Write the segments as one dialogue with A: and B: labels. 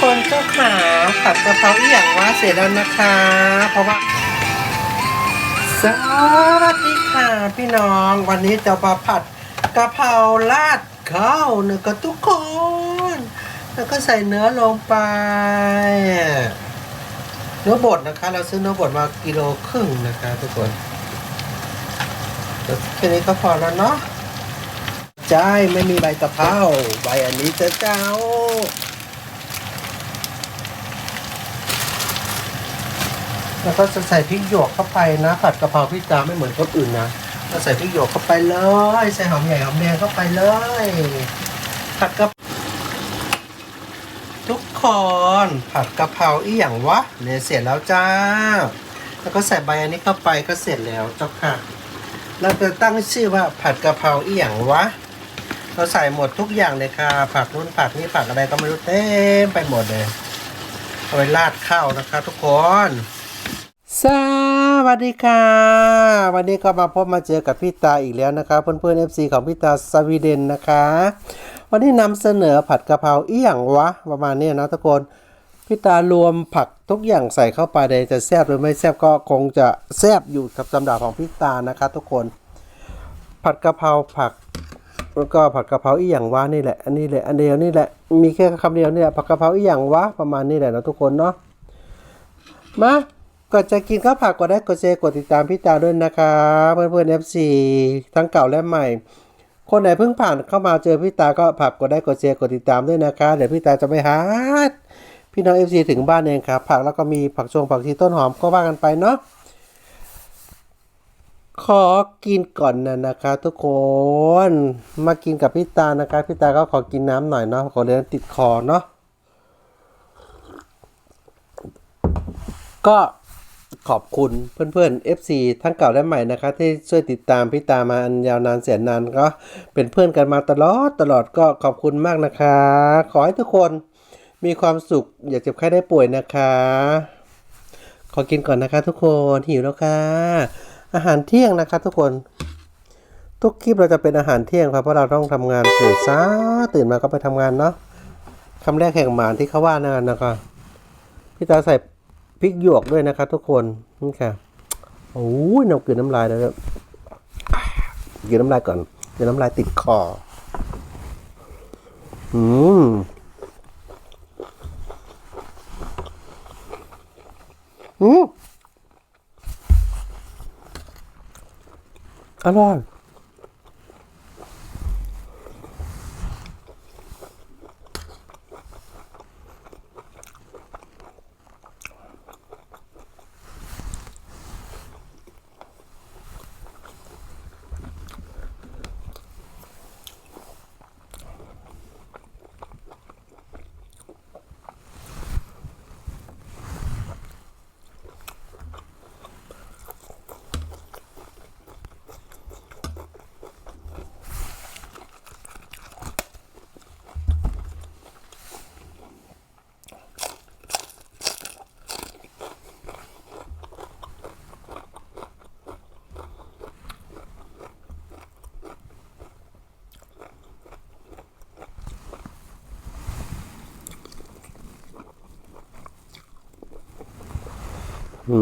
A: คนเจ้าขาผัดกะเพราอีหยังว่าเสร็จแล้วนะคะ เพราะว่า สวัสดีค่ะพี่น้องวันนี้จะมาผัดกะเพราราดข้าวนะคะทุกคน แล้วก็ใส่เนื้อลงไป เนื้อบดนะคะ เราซื้อเนื้อบดมากิโลครึ่งนะคะ ทุกคนแค่นี้ก็พอแล้วเนาะใช่ไม่มีใบกะเพราใบอันนี้จะเจ้า แล้วก็จะใส่พริกหยวกเข้าไปนะผัดกะเพราพี่ตาไม่เหมือนคนอื่นนะก็ใส่พริกหยวกเข้าไปเลย ใส่หอมใหญ่หอมแดงเข้าไปเลยผัดกะทุกคนผัดกะเพราอีหยังวะเนี่ยเสร็จแล้วจ้า แล้วก็ใส่ใบอันนี้เข้าไปก็เสร็จแล้วเจ้าค่ะเราจะตั้งชื่อว่าผัดกะเพราอีหยังวะเราใส่หมดทุกอย่างเลยค่ะ ผักนู้นผักนี้ผักอะไรก็ไม่รู้เต็มไปหมดเลยเอาไปราดข้าวนะคะ ทุกคน สวัสดีค่ะ วันนี้ก็มาพบมาเจอกับพี่ตาอีกแล้วนะคะเพื่อนๆ FC ของพี่ตาสวีเดนนะคะ วันนี้นำเสนอผัดกะเพราเอีหยังวะ ประมาณนี้นะทุกคนพี่ตารวมผักทุกอย่างใส่เข้าไปเลยจะแซ่บหรือไม่แซ่บก็คงจะแซ่บอยู่กับสำหรับของพี่ตานะคะ ทุกคน ผัดกะเพราผักแล้วก็ผัดกะเพราอีหยังวะนี่แหละอันนี้แหละอันเดียวนี่แหละมีแค่คำเดียวนี่แหละผัดกะเพราอีหยังวะประมาณนี้แหละนะทุกคนเนาะมา ก่อนจะกินข้าวผักกดได้กดแชร์กดติดตามพี่ตาด้วยนะคะเพื่อนเอนๆ FC ทั้งเก่าและใหม่ คนไหนเพิ่งผ่านเข้ามาเจอพี่ตาก็ผักกดได้กดแชร์กดติดตามด้วยนะคะ เดี๋ยวพี่ตาจะไปหาพี่น้อง FC ถึงบ้านเองครับผักแล้วก็มีผักชงผักชีต้นหอมก็ว่ากันไปเนาะขอกินก่อนนะนะคะทุกคนมากินกับพี่ตานะคะพี่ตาก็ขอกินน้ำหน่อยเนาะขอเรียนติดคอเนาะก็ ขอบคุณเพื่อนๆ FC ทั้งเก่าและใหม่นะคะที่ช่วยติดตามพี่ตามาอันยาวนานแสนนานก็เป็นเพื่อนกันมาตลอดตลอดก็ขอบคุณมากนะคะ ขอให้ทุกคนมีความสุขอย่าเจ็บไข้ได้ป่วยนะคะ ขอกินก่อนนะคะทุกคนหิวแล้วค่ะ อาหารเที่ยงนะคะทุกคนทุกคลิปเราจะเป็นอาหารเที่ยงครับเพราะเราต้องทำงานตื่นช้าตื่นมาก็ไปทำงานเนาะคำแรกแห่งหมานที่เขาว่านั่นนะคะพี่ตาใส่ พริกหยวกด้วยนะครับทุกคนนี่ค่ะโอ้ยน้ำกลืนน้ำลายแล้วครับกลืนน้ำลายก่อนกลืนน้ำลายติดคออืมอืมอร่อย อื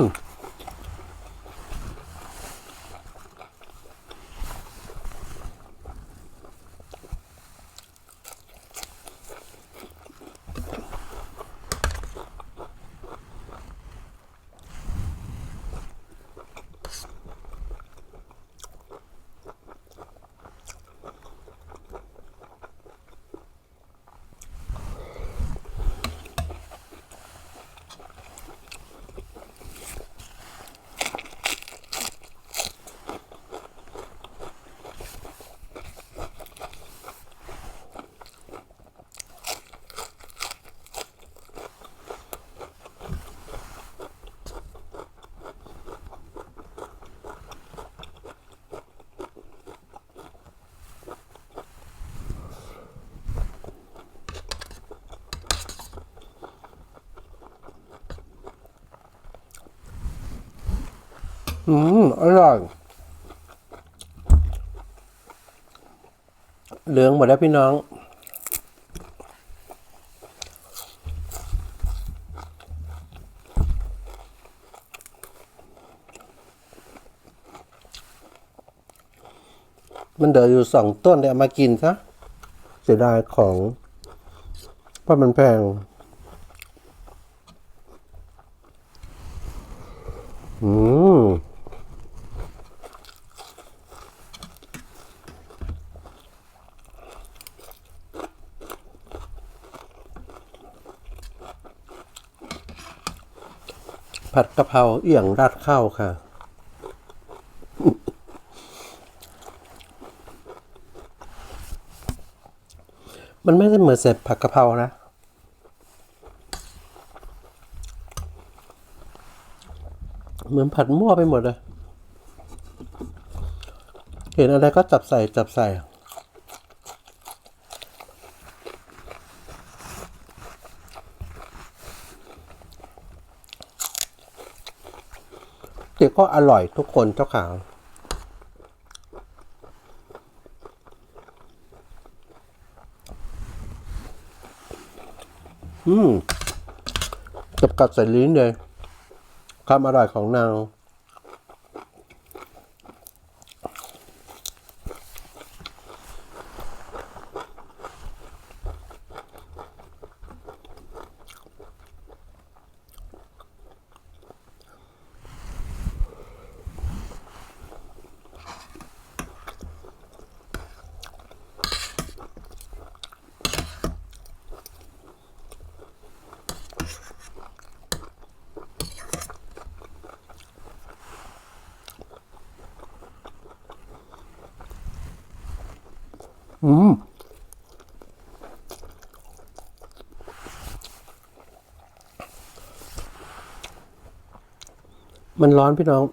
A: ม อืมอร่อย เหลืองหมดแล้วพี่น้อง มันเดืออยู่สองต้นเดี๋ยวมากินซะเสียดายของเพราะมันแพงอืม ผัดกะเพราเอี่ยงราดข้าวค่ะ มันไม่ได้เหมือนเสร็จผัดกะเพรานะ เหมือนผัดมั่วไปหมดเลย เห็นอะไรก็จับใส่จับใส่ เดี๋ยวก็อร่อยทุกคนเจ้าขาวอืมกับกัดใส่ลิ้นเลยความอร่อยของนาง อืมมันร้อนพี่น้อง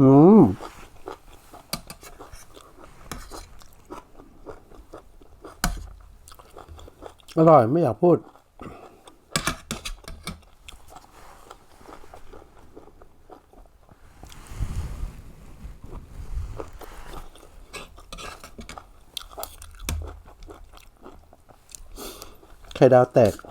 A: อืมอร่อยไม่อยากพูด ไข่ดาวแตก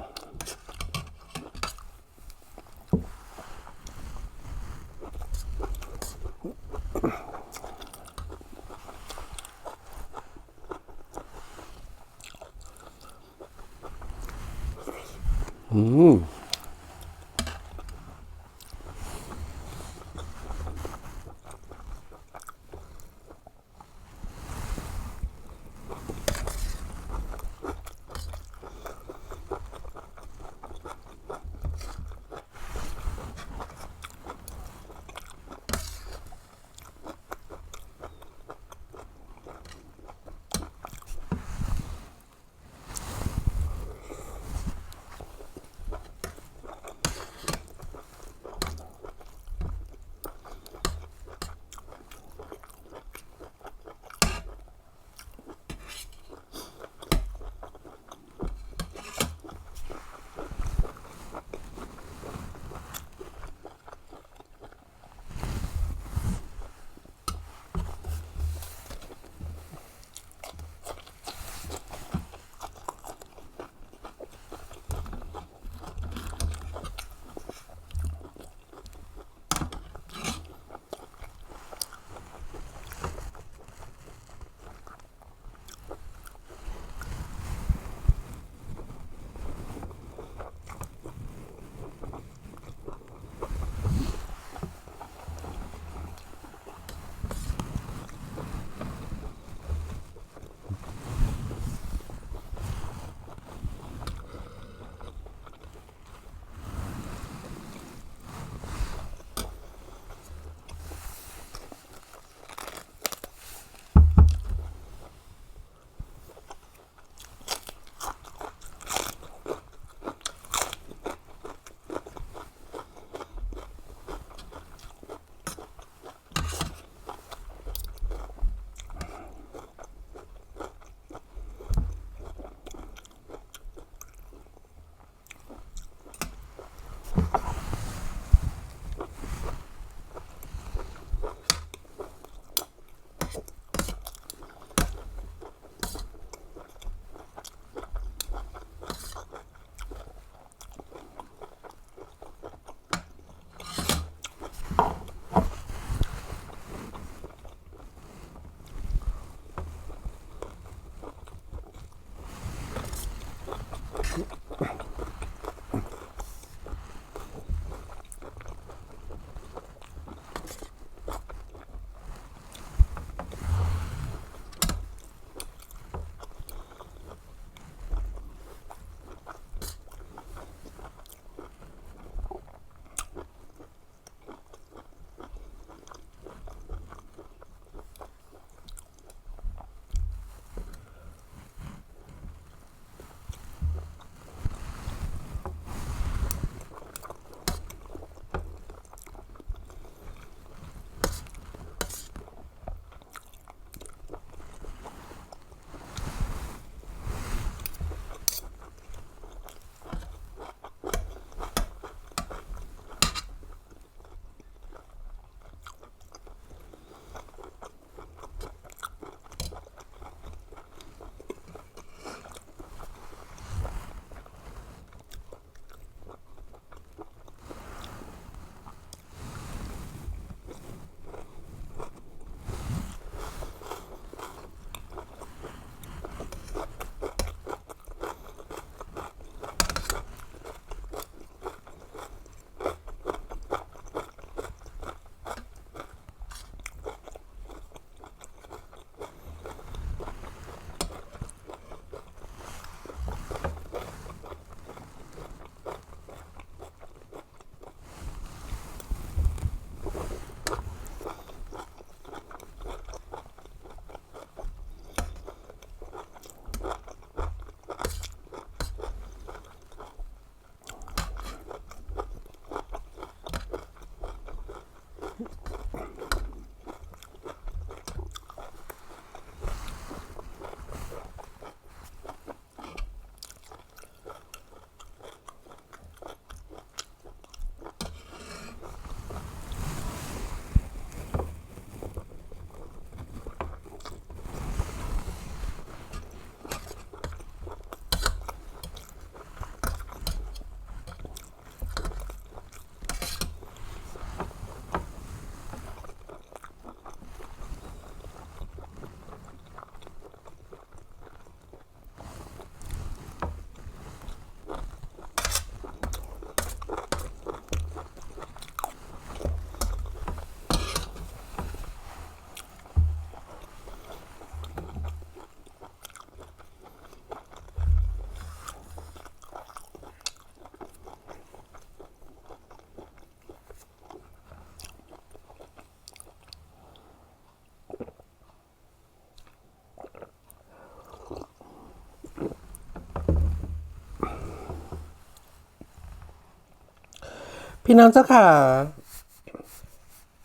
A: พี่น้องเจ้าค่ะ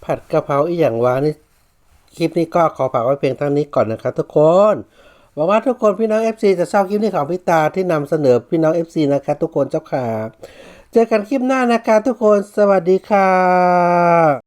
A: ผัดกะเพราอีหยังวานี่คลิปนี้ก็ขอฝากไว้เพียงเท่านี้ก่อนนะครับทุกคนหวังว่าทุกคนพี่น้อง FC จะชอบคลิปนี้ของพี่ตาที่นำเสนอพี่น้อง FC นะครับทุกคนเจ้าค่ะ เจอกันคลิปหน้านะครับทุกคนสวัสดีค่ะ